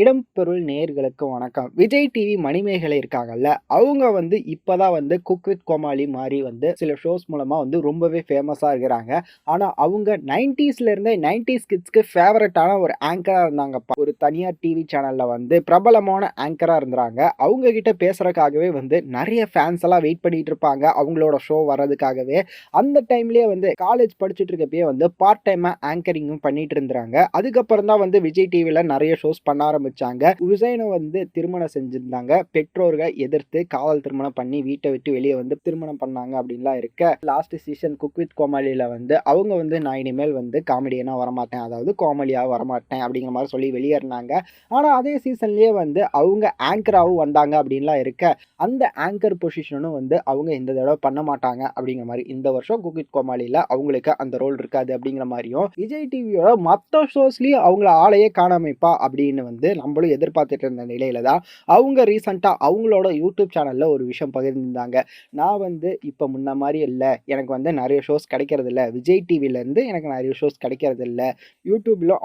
இடம்பெருள் நேர்களுக்கு நேயர்களுக்கு வணக்கம். விஜய் டிவி மணிமேகலை இருக்காங்கல்ல அவங்க வந்து இப்போதான் வந்து குக் வித் கோமாளி மாதிரி வந்து சில ஷோஸ் மூலமாக வந்து ரொம்பவே ஃபேமஸாக இருக்கிறாங்க. ஆனால் அவங்க நைன்டிஸ்ல இருந்தே நைன்டிஸ் கிட்ஸ்க்கு ஃபேவரட்டான ஒரு ஆங்கராக இருந்தாங்கப்பா. ஒரு தனியார் டிவி சேனலில் வந்து பிரபலமான ஆங்கராக இருந்தாங்க. அவங்க கிட்ட பேசுறதுக்காகவே வந்து நிறைய ஃபேன்ஸ் எல்லாம் வெயிட் பண்ணிட்டு இருப்பாங்க அவங்களோட ஷோ வர்றதுக்காகவே. அந்த டைம்லேயே வந்து காலேஜ் படிச்சுட்டு இருக்கப்பயே வந்து பார்ட் டைமாக ஆங்கரிங்கும் பண்ணிட்டு இருந்தாங்க. அதுக்கப்புறம் தான் வந்து விஜய் டிவியில் நிறைய ஷோஸ் பண்ண ஆரம்பிச்சாங்க. உசைனை வந்து திருமணம் செஞ்சிருந்தாங்க. பெற்றோர்கள் எதிர்த்து காவல் திருமணம் பண்ணி வீட்டை விட்டு வெளியே வந்து திருமணம் பண்ணாங்க அப்படின்லாம் இருக்க. லாஸ்ட் சீசன் குக் வித் கோமாளியில வந்து அவங்க வந்து நான் இனிமேல் வந்து காமெடியனா வரமாட்டேன். அதாவது காமெடியா வரமாட்டேன் அப்படிங்கிற மாதிரி சொல்லி வெளியேறினாங்க. ஆனால் அதே சீசன்லேயே வந்து அவங்க ஆங்கராகவும் வந்தாங்க அப்படின்லாம் இருக்க. அந்த ஆங்கர் பொசிஷனும் வந்து அவங்க இந்த தடவை பண்ண மாட்டாங்க அப்படிங்கிற மாதிரி இந்த வருஷம் குக் வித் கோமாளியில் அவங்களுக்கு அந்த ரோல் இருக்காது அப்படிங்கிற மாதிரியும் விஜய் டிவியோட மற்ற ஷோஸ்லேயும் அவங்கள ஆளையே காணாமைப்பா அப்படின்னு வந்து நம்மளும் எதிர்பார்த்துட்டு இருந்த நிலையில தான் அவங்க ரீசெண்டாக அவங்களோட யூடியூப் சேனலில் ஒரு விஷயம் பகிர்ந்திருந்தாங்க. நான் வந்து இப்போ முன்ன மாதிரி இல்லை. எனக்கு வந்து நிறைய ஷோஸ் கிடைக்கிறதில்ல விஜய் டிவிலேருந்து எனக்கு நிறைய ஷோஸ் கிடைக்கிறது இல்ல.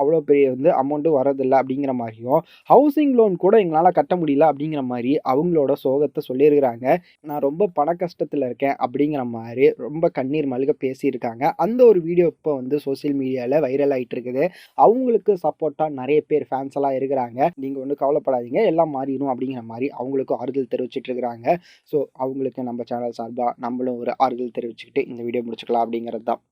அவ்வளோ பெரிய வந்து அமௌண்ட்டும் வரதில்லை அப்படிங்கிற மாதிரியும் ஹவுசிங் லோன் கூட எங்களால் கட்ட முடியல அப்படிங்கிற மாதிரி அவங்களோட சோகத்தை சொல்லியிருக்கிறாங்க. நான் ரொம்ப பண கஷ்டத்தில் இருக்கேன் அப்படிங்கிற மாதிரி ரொம்ப கண்ணீர் மல்க பேசியிருக்காங்க. அந்த ஒரு வீடியோ இப்போ வந்து சோஷியல் மீடியாவில் வைரல் ஆகிட்டு இருக்குது அவங்களுக்கு சப்போர்ட்டாக நிறைய பேர் ஃபேன்ஸ் எல்லாம் இருக்கிறாங்க நீங்கள் ஒன்றும் கவலைப்படாதீங்க. எல்லாம் மாறிடும் அப்படிங்கிற மாதிரி அவங்களுக்கும் ஆறுதல் தெரிவிச்சிட்டு இருக்கிறாங்க. ஸோ அவங்களுக்கு நம்ம சேனல் சார்பாக நம்மளும் ஒரு ஆறுதல் தெரிவிச்சுக்கிட்டு இந்த வீடியோ முடிச்சுக்கலாம் அப்படிங்கிறது தான்